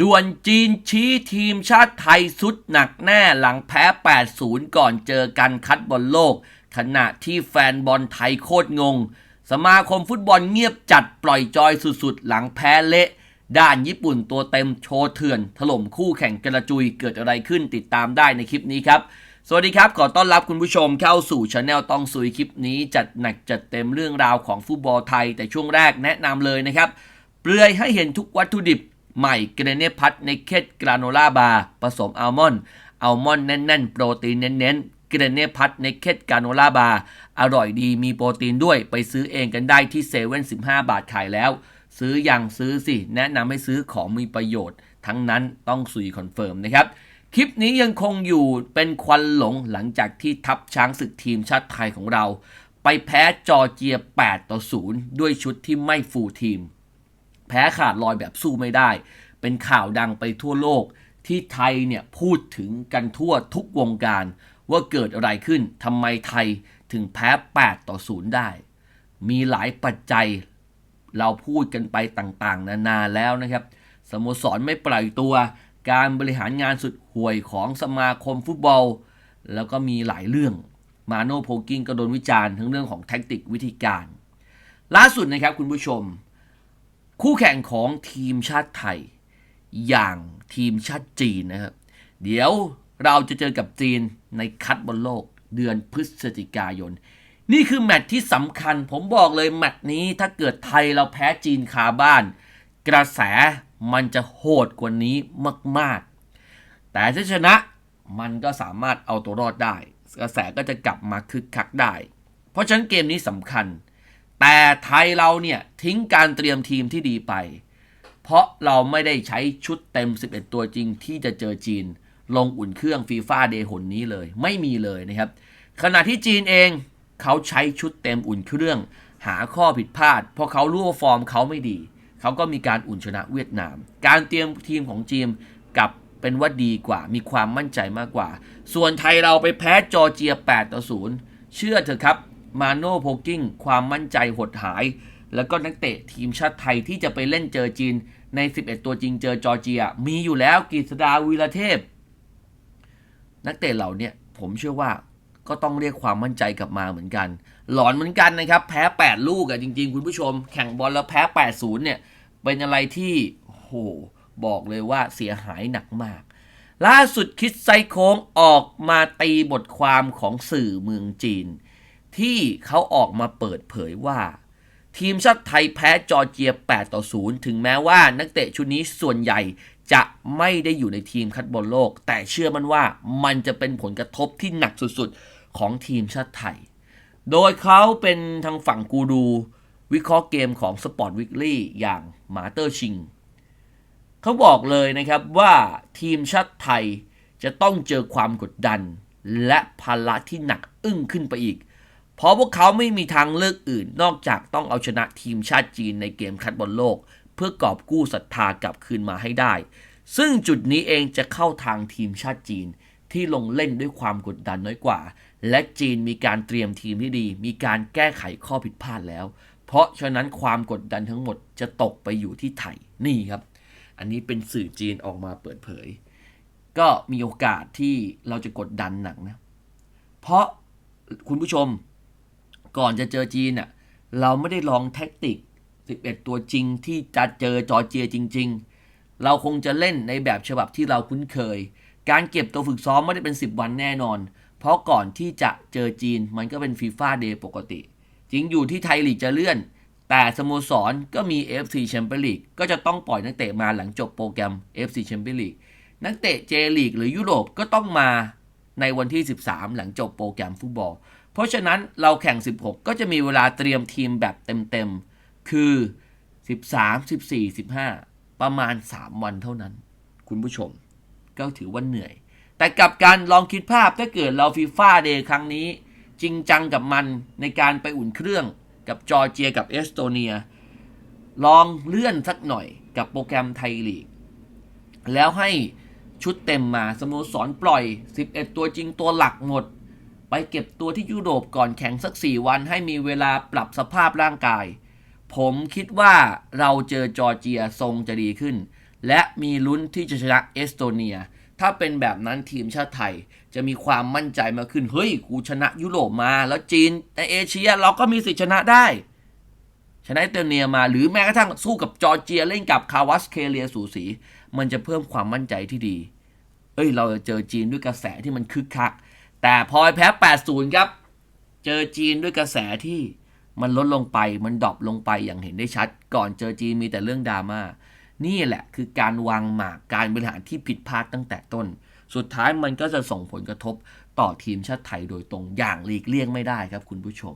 ด่วนจีนชี้ทีมชาติไทยสุดหนักแน่หลังแพ้ 8-0 ก่อนเจอกันคัดบอลโลก ขณะที่แฟนบอลไทยโคตรงง สมาคมฟุตบอลเงียบจัดปล่อยจอยสุดๆ หลังแพ้เละ ด้านญี่ปุ่นตัวเต็มโชว์เถื่อน ถล่มคู่แข่งกระจุยเกิดอะไรขึ้นติดตามได้ในคลิปนี้ครับ สวัสดีครับ ขอต้อนรับคุณผู้ชมเข้าสู่ช anel ต้องสุยคลิปนี้ จัดหนักจัดเต็มเรื่องราวของฟุตบอลไทย แต่ช่วงแรกแนะนำเลยนะครับเปลือยให้เห็นทุกวัตถุดิบ ใหม่เกรเนพัทในเคดกราโนล่าบาร์ผสมอัลมอนด์อัลมอนด์แน่นๆ โปรตีนเน้นๆ เกรเนพัทในเคดกราโนล่าบาร์อร่อยดีมีโปรตีนด้วยไปซื้อเองกันได้ที่เซเว่นสิบห้าบาทขายแล้ว ซื้อยังซื้อสิ แนะนำให้ซื้อของมีประโยชน์ ทั้งนั้นต้องสุยคอนเฟิร์มนะครับคลิปนี้ยังคงอยู่เป็นควันหลงหลังจากที่ทัพช้างศึกทีมชาติไทยของเรา ไปแพ้จอร์เจีย 8 ต่อ 0 ด้วยชุดที่ไม่ฟูลทีม แพ้ขาดลอยแบบสู้ไม่ได้ เป็นข่าวดังไปทั่วโลกที่ไทยเนี่ยพูดถึงกันทั่วทุกวงการ ว่าเกิดอะไรขึ้นทำไมไทยถึงแพ้ 8 ต่อ 0 ได้ มีหลายปัจจัยเราพูดกันไปต่างๆ นานาแล้วนะครับ สโมสรไม่ปล่อยตัว การบริหารงานสุดห่วยของสมาคมฟุตบอล แล้วก็มีหลายเรื่อง มาโนโพกิ้งก็โดนวิจารณ์ทั้งเรื่องของแท็กติกวิธีการ ล่าสุดนะครับคุณผู้ชม คู่แข่งของทีมชาติไทย อย่างทีมชาติจีนนะครับ เดี๋ยวเราจะเจอกับจีนในคัดบอลโลกเดือนพฤศจิกายน นี่คือแมตช์ที่สำคัญ ผมบอกเลยแมตช์นี้ถ้าเกิดไทยเราแพ้จีนคาบ้าน กระแสมันจะโหดกว่านี้มาก ๆ แต่ถ้าชนะมันก็สามารถเอาตัวรอดได้ กระแสก็จะกลับมาคึกคักได้ เพราะฉะนั้นเกมนี้สำคัญ แต่ไทยเราเนี่ยทิ้งการเตรียมทีมที่ดีไป เพราะเราไม่ได้ใช้ชุดเต็ม 11 ตัวจริงที่จะเจอจีน ลงอุ่นเครื่องฟีฟ่าเดย์หนนี้เลย ไม่มีเลยนะครับ ขณะที่จีนเองเขาใช้ชุดเต็มอุ่นเครื่อง หาข้อผิดพลาด เพราะเขารู้ว่าฟอร์มเขาไม่ดี เขาก็มีการอุ่นชนะเวียดนาม การเตรียมทีมของจีนกับเป็นว่าดีกว่า มีความมั่นใจมากกว่า ส่วนไทยเราไปแพ้จอร์เจีย 8 ต่อ 0 เชื่อเถอะครับ มาโนโพกิ้งความมั่นใจหดหาย แล้วก็นักเตะทีมชาติไทยที่จะไปเล่นเจอจีนใน 11 ตัวจริงเจอจอร์เจีย มีอยู่แล้วกฤษดาวีระเทพ นักเตะเหล่านี้ผมเชื่อว่าก็ต้องเรียกความมั่นใจกลับมาเหมือนกัน หลอนเหมือนกันนะครับ แพ้ 8 ลูกอะจริง ๆ คุณผู้ชม แข่งบอลแล้วแพ้ 8-0 เนี่ย เป็นอะไรที่โหบอกเลยว่าเสียหายหนักมาก ล่าสุดคิดไซโค้งออกมาตีบทความของสื่อเมืองจีน ที่เขาออกมาเปิดเผยว่า ทีมชาติไทยแพ้จอร์เจีย 8 ต่อ 0 ถึงแม้ว่านักเตะชุดนี้ส่วนใหญ่จะไม่ได้อยู่ในทีมคัดบอลโลก แต่เชื่อมันว่ามันจะเป็นผลกระทบที่หนักสุดๆ ของทีมชาติไทย โดยเขาเป็นทางฝั่งกูรู วิเคราะห์เกมของ Sport Weekly อย่างมาเตอร์ชิง เขาบอกเลยนะครับว่าทีมชาติไทยจะต้องเจอความกดดัน และภาระที่หนักอึ้งขึ้นไปอีก เพราะพวกเขาไม่มีทางเลือกอื่น นอกจากต้องเอาชนะทีมชาติจีนในเกมคัดบอลโลก เพื่อกอบกู้ศรัทธากลับคืนมาให้ได้ ซึ่งจุดนี้เองจะเข้าทางทีมชาติจีนที่ลงเล่นด้วยความกดดันน้อยกว่า และจีนมีการเตรียมทีมที่ดี มีการแก้ไขข้อผิดพลาดแล้ว เพราะฉะนั้นความกดดันทั้งหมดจะตกไปอยู่ที่ไทยนี่ครับ อันนี้เป็นสื่อจีนออกมาเปิดเผย ก็มีโอกาสที่เราจะกดดันหนักนะ เพราะคุณผู้ชม ก่อนจะเจอจีนน่ะเราไม่ได้ลองแท็กติก 11 ตัวจริงที่จะเจอจอร์เจียจริง ๆ เราคงจะเล่นในแบบฉบับที่เราคุ้นเคย การเก็บตัวฝึกซ้อมไม่ได้เป็น 10 วันแน่นอน เพราะก่อนที่จะเจอจีนมันก็เป็นฟีฟ่าเดย์ปกติ จริงอยู่ที่ไทยลีกจะเลื่อน แต่สโมสรก็มี FC Champions League ก็จะต้องปล่อยนักเตะมาหลังจบโปรแกรม FC Champions League นักเตะเจลีกหรือยุโรปก็ต้องมาในวันที่ 13 หลังจบโปรแกรมฟุตบอล เพราะฉะนั้นเราแข่ง 16 ก็จะมีเวลาเตรียมทีมแบบเต็มๆ คือ 13 14 15 ประมาณ 3 วันเท่านั้น คุณผู้ชม ก็ถือว่าเหนื่อย แต่กับการลองคิดภาพถ้าเกิดเราฟีฟ่าเดย์ครั้งนี้ จริงจังกับมันในการไปอุ่นเครื่องกับจอร์เจียกับเอสโตเนีย ลองเลื่อนสักหน่อยกับโปรแกรมไทยลีก แล้วให้ชุดเต็มมาสโมสรปล่อย 11 ตัวจริงตัวหลักหมด ไปเก็บตัวที่ยุโรปก่อนแข่งสัก 4 วันให้มีเวลาปรับสภาพร่างกาย ผมคิดว่าเราเจอจอร์เจียทรงจะดีขึ้น และมีลุ้นที่จะชนะเอสโตเนีย ถ้าเป็นแบบนั้นทีมชาติไทยจะมีความมั่นใจมาขึ้น เฮ้ย กูชนะยุโรปมา แล้วจีนในเอเชียเราก็มีสิทธิชนะได้ ชนะเอสโตเนียมาหรือแม้กระทั่งสู้กับจอร์เจียเล่นกับคาวัสเคเลียสูสี มันจะเพิ่มความมั่นใจที่ดี เอ้ย เราจะเจอจีนด้วยกระแสที่มันคึกคัก แต่พอแพ้ 80 ครับ เจอจีนด้วยกระแสที่มันลดลงไปมันดรอปลงไปอย่างเห็นได้ชัด ก่อนเจอจีนมีแต่เรื่องดราม่านี่แหละคือการวางหมากการบริหารที่ผิดพลาดตั้งแต่ต้น สุดท้ายมันก็จะส่งผลกระทบต่อทีมชาติไทยโดยตรงอย่างหลีกเลี่ยงไม่ได้ครับคุณผู้ชม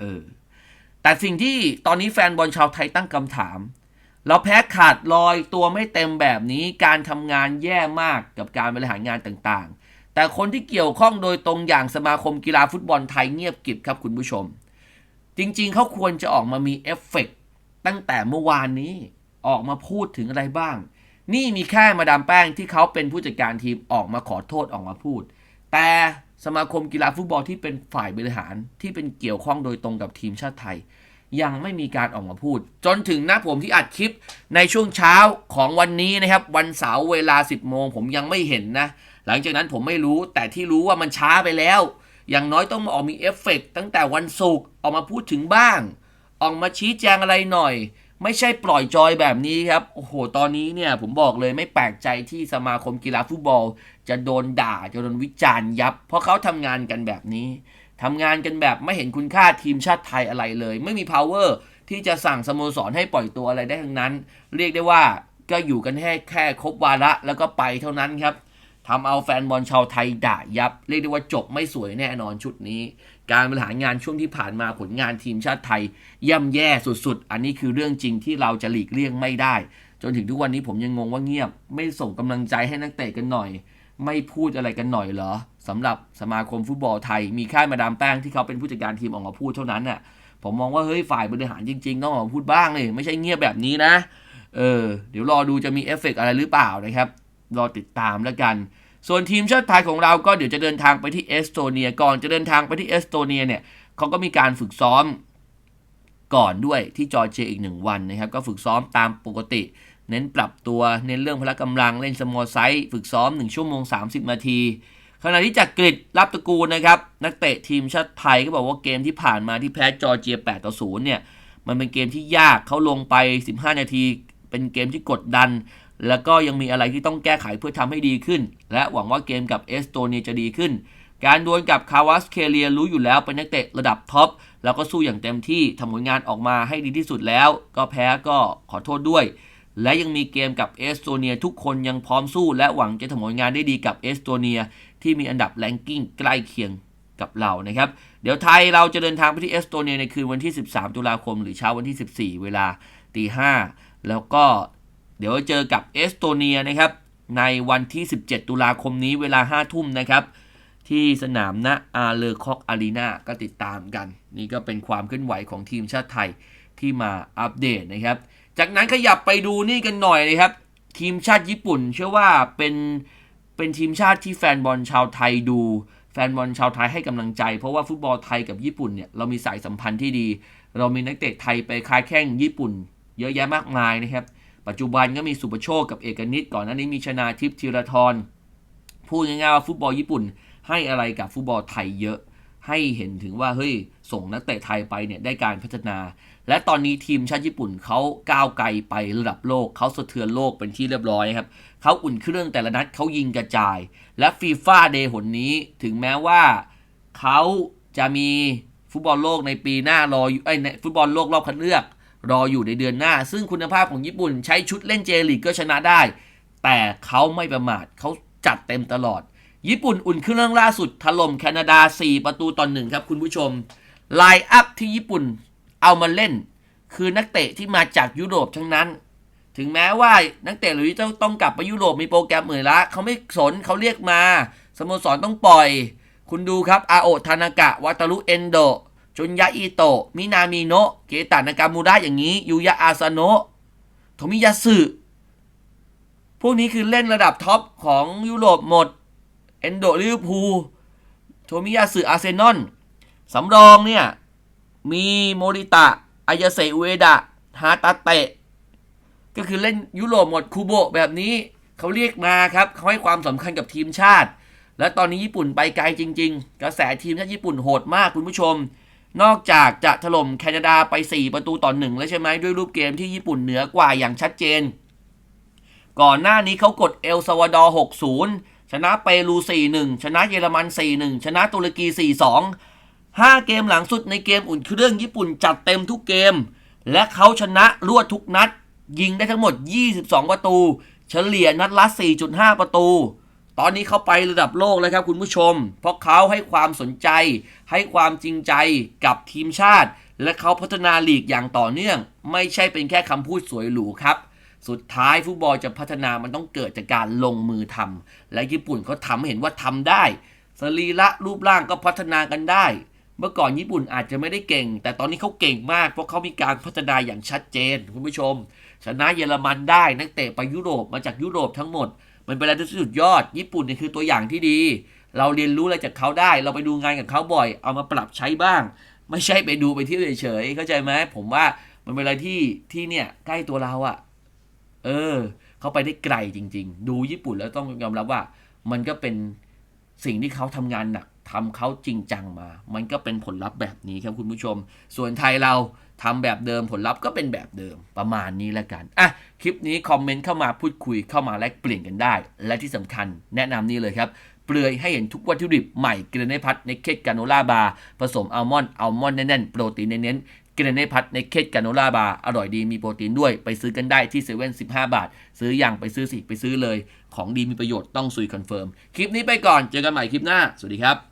เออ แต่สิ่งที่ตอนนี้แฟนบอลชาวไทยตั้งคำถาม เราแพ้ขาดลอยตัวไม่เต็มแบบนี้ การทำงานแย่มากกับการบริหารงานต่าง แต่คนที่เกี่ยวข้องโดยตรงอย่างสมาคมกีฬาฟุตบอลไทยเงียบกริบครับคุณผู้ชม จริงๆ เขาควรจะออกมามีเอฟเฟกต์ตั้งแต่เมื่อวานนี้ออกมาพูดถึงอะไรบ้าง นี่มีแค่มาดามแป้งที่เขาเป็นผู้จัดการทีมออกมาขอโทษออกมาพูด แต่สมาคมกีฬาฟุตบอลที่เป็นฝ่ายบริหารที่เป็นเกี่ยวข้องโดยตรงกับทีมชาติไทย ยังไม่มีการออกมาพูด จนถึงนะผมที่อัดคลิปในช่วงเช้าของวันนี้นะครับ วันเสาร์เวลา 10 โมงผมยังไม่เห็นนะ หลังจากนั้นผมไม่รู้แต่ที่รู้ว่ามันช้าไปแล้ว อย่างน้อยต้องมาออกมีเอฟเฟกต์ตั้งแต่วันศุกร์ออกมาพูดถึงบ้าง ออกมาชี้แจงอะไรหน่อย ไม่ใช่ปล่อยจอยแบบนี้ครับ โอ้โห ตอนนี้เนี่ยผมบอกเลยไม่แปลกใจที่สมาคมกีฬาฟุตบอล จะโดนด่าจะโดนวิจารณ์ยับ เพราะเขาทำงานกันแบบนี้ทำงานกันแบบไม่เห็นคุณค่าทีมชาติไทยอะไรเลย ไม่มี power ที่จะสั่งสโมสรให้ปล่อยตัวอะไรได้ทั้งนั้น เรียกได้ว่าก็อยู่กันแค่แค่ครบวาระแล้วก็ไปเท่านั้นครับ ทำเอาแฟนบอลชาวไทยด่ายับ เรียกได้ว่าจบไม่สวยแน่นอนชุดนี้ การบริหารงานช่วงที่ผ่านมาผลงานทีมชาติไทย ย่ำแย่สุดๆ อันนี้คือเรื่องจริงที่เราจะหลีกเลี่ยงไม่ได้ จนถึงทุกวันนี้ผมยังงงว่าเงียบ ไม่ส่งกำลังใจให้นักเตะกันหน่อย ไม่พูดอะไรกันหน่อยเหรอสำหรับสมาคมฟุตบอลไทย มีค่ายมาดามแป้งที่เขาเป็นผู้จัดการทีมออกมาพูดเท่านั้นน่ะผมมองว่าเฮ้ยฝ่ายบริหารจริง ๆ ต้องออกมาพูดบ้างเลยไม่ใช่เงียบแบบนี้นะเออเดี๋ยวรอดูจะมีเอฟเฟกต์อะไรหรือเปล่านะครับ รอติดตามแล้วกัน ส่วนทีมชาติไทยของเราก็เดี๋ยวจะเดินทางไปที่เอสโตเนียก่อนจะเดินทางไปที่เอสโตเนียเนี่ยเขาก็มีการฝึกซ้อมก่อนด้วยที่จอร์เจียอีกหนึ่งวันนะครับ ก็ฝึกซ้อมตามปกติ เน้นปรับตัวเน้นเรื่องพละกำลังเล่นสมอลไซส์ฝึกซ้อม 1 ชั่วโมง 30 นาทีขณะที่จากกรีฑรับตระกูลนะครับ นักเตะทีมชาติไทยก็บอกว่าเกมที่ผ่านมาที่แพ้จอร์เจีย 8 ต่อ 0 เนี่ย มันเป็นเกมที่ยากเขาลงไป 15 นาที เป็นเกมที่กดดัน แล้วก็ยังมีอะไรที่ต้องแก้ไขเพื่อทำให้ดีขึ้น และหวังว่าเกมกับเอสโตเนียจะดีขึ้น การดวลกับคาวัสเคเลียรู้อยู่แล้วเป็นนักเตะระดับท็อปแล้วก็สู้อย่างเต็มที่ทำผลงานออกมาให้ดีที่สุดแล้ว ก็แพ้ก็ขอโทษด้วย และยังมีเกมกับเอสโตเนียทุกคนยังพร้อมสู้ และหวังจะทำผลงานได้ดีกับเอสโตเนียที่มีอันดับแรงกิ้งใกล้เคียงกับเรานะครับ เดี๋ยวไทยเราจะเดินทางไปที่เอสโตเนียในคืนวันที่ 13 ตุลาคม หรือเช้าวันที่ 14 เวลาตีห้าแล้วก็ เดี๋ยวเจอกับเอสโตเนียนะครับ ในวันที่ 17 ตุลาคมนี้เวลา 5 ทุ่มนะครับ ที่สนามนะอาเลอคอกอารีนาก็ติดตามกัน นี่ก็เป็นความเคลื่อนไหวของทีมชาติไทยที่มาอัปเดตนะครับ จากนั้นขยับไปดูนี่กันหน่อยนะครับ ทีมชาติญี่ปุ่น เชื่อว่าเป็นเป็นทีมชาติที่แฟนบอลชาวไทยดู แฟนบอลชาวไทยให้กำลังใจ เพราะว่าฟุตบอลไทยกับญี่ปุ่นเนี่ยเรามีสายสัมพันธ์ที่ดี เรามีนักเตะไทยไปค้าแข่งญี่ปุ่น เยอะแยะมากมายนะครับ ปัจจุบันก็มีสุปโชคกับเอกนิตก่อนหน้านี้มีชนาทิพย์ธีรทรพูดง่ายๆว่าฟุตบอลญี่ปุ่น ให้อะไรกับฟุตบอลไทยเยอะ ให้เห็นถึงว่าเฮ้ยส่งนักเตะไทยไปเนี่ยได้การพัฒนา และตอนนี้ทีมชาติญี่ปุ่นเขาก้าวไกลไประดับโลกเขาสะเทือนโลกเป็นที่เรียบร้อยครับเขาอุ่นเครื่องแต่ละนัดเขายิงกระจาย และฟีฟ่าเดย์หนนี้ถึงแม้ว่าเขาจะมีฟุตบอลโลกในปีหน้ารออยู่ไอ้ฟุตบอลโลกรอบคัดเลือก รออยู่ในเดือนหน้า ซึ่งคุณภาพของญี่ปุ่นใช้ชุดเล่นเจลีกก็ชนะได้ แต่เขาไม่ประมาทเขาจัดเต็มตลอด ญี่ปุ่นอุ่นเครื่องล่าสุดถล่มแคนาดา 4 ประตูต่อหนึ่งครับคุณผู้ชมไลน์อัพที่ญี่ปุ่นเอามาเล่น คือนักเตะที่มาจากยุโรปทั้งนั้น ถึงแม้ว่านักเตะหรือต้องต้องกลับไปยุโรปมีโปรแกรมเหมือนละเขาไม่สนเขาเรียกมาสโมสรต้องปล่อย คุณดูครับอาโอทานากะวาตารุเอนโด จุนยะอิโตะ มินามิโนะ เกตานากามูระอย่างนี้ ยูยะอาซาโนะโทมิยาสึพวกนี้คือเล่นระดับท็อปของยุโรปหมด เอนโดลิเวอร์พูล โทมิยาสึอาร์เซนอล สำรองเนี่ย มีโมริตะ อายาเซอุเอดะ ฮาตาเตะ ก็คือเล่นยุโรปหมดคูโบะแบบนี้เขาเรียกมาครับเขาให้ความสำคัญกับทีมชาติ และตอนนี้ญี่ปุ่นไปไกลจริง ๆ กระแสทีมชาติญี่ปุ่นโหดมากคุณผู้ชม นอกจากจะถล่มแคนาดาไป 4 ประตูต่อหนึ่งแล้วใช่ไหมด้วยรูปเกมที่ญี่ปุ่นเหนือกว่าอย่างชัดเจน ก่อนหน้านี้เขากดเอลซาวาดอร์6-0 ชนะเปรู 4-1 ชนะเยอรมัน 4-1 ชนะตุรกี 4-2 5 เกมหลังสุดในเกมอุ่นเครื่องญี่ปุ่นจัดเต็มทุกเกม และเขาชนะรวดทุกนัด ยิงได้ทั้งหมด 22 ประตู เฉลี่ยนัดละ 4.5 ประตู ตอนนี้เขาไประดับโลกแล้วครับคุณผู้ชม เพราะเขาให้ความสนใจ ให้ความจริงใจกับทีมชาติ และเขาพัฒนาลีกอย่างต่อเนื่อง ไม่ใช่เป็นแค่คำพูดสวยหรูครับ สุดท้ายฟุตบอลจะพัฒนามันต้องเกิดจากการลงมือทำและญี่ปุ่นเขาทำเห็นว่าทำได้สรีระรูปร่างก็พัฒนากันได้ เมื่อก่อนญี่ปุ่นอาจจะไม่ได้เก่ง แต่ตอนนี้เขาเก่งมากเพราะเขามีการพัฒนาอย่างชัดเจนคุณผู้ชม ชนะเยอรมันได้นักเตะไปยุโรปมาจากยุโรปทั้งหมด มันเป็นอะไรที่สุดยอด ญี่ปุ่นเนี่ยคือตัวอย่างที่ดี เราเรียนรู้อะไรจากเขาได้ เราไปดูงานกับเขาบ่อย เอามาปรับใช้บ้าง ไม่ใช่ไปดูไปเที่ยวเฉยๆเข้าใจไหมผมว่ามันเป็นอะไรที่ที่เนี่ยใกล้ตัวเราอะเออเขาไปได้ไกลจริง ๆ ดูญี่ปุ่นแล้วต้องยอมรับว่า มันก็เป็นสิ่งที่เขาทำงานหนักทำเขาจริงจังมา มันก็เป็นผลลัพธ์แบบนี้ครับคุณผู้ชม ส่วนไทยเรา ทำแบบเดิมผลลัพธ์ก็เป็นแบบเดิมประมาณนี้แล้วกัน อะ คลิปนี้คอมเมนต์เข้ามาพูดคุยเข้ามาแลกเปลี่ยนกันได้ และที่สำคัญแนะนำนี่เลยครับ เปลือยให้เห็นทุกวัตถุดิบใหม่เกรเนพัทในเคดกาโนล่าบาร์ผสมอัลมอนด์อัลมอนด์แน่นๆ โปรตีนเน้นๆเกรเนพัทในเคดกาโนล่าบาร์อร่อยดีมีโปรตีนด้วยไปซื้อกันได้ที่เซเว่นสิบห้าบาท ซื้ออย่างไปซื้อสิไปซื้อเลย ของดีมีประโยชน์ต้องซุยคอนเฟิร์มคลิปนี้ไปก่อนเจอกันใหม่คลิปหน้าสวัสดีครับ